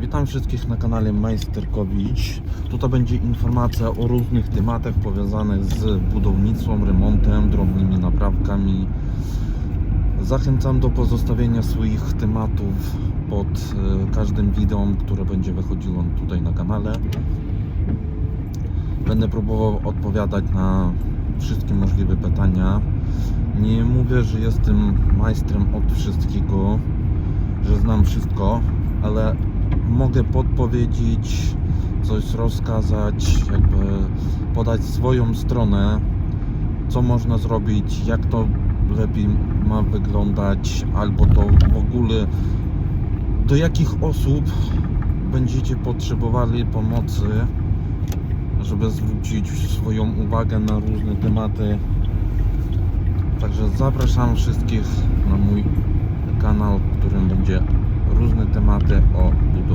Witam wszystkich na kanale Majsterkowicz. Tutaj będzie informacja o różnych tematach powiązanych z budownictwem, remontem, drobnymi naprawkami. Zachęcam do pozostawienia swoich tematów pod e, każdym wideo, które będzie wychodziło tutaj na kanale. Będę próbował odpowiadać na wszystkie możliwe pytania. Nie mówię, że jestem majstrem od wszystkiego, że znam wszystko, ale mogę podpowiedzieć, coś rozkazać, jakby podać swoją stronę, co można zrobić, jak to lepiej ma wyglądać, albo to w ogóle do jakich osób będziecie potrzebowali pomocy, żeby zwrócić swoją uwagę na różne tematy. Także zapraszam wszystkich na mój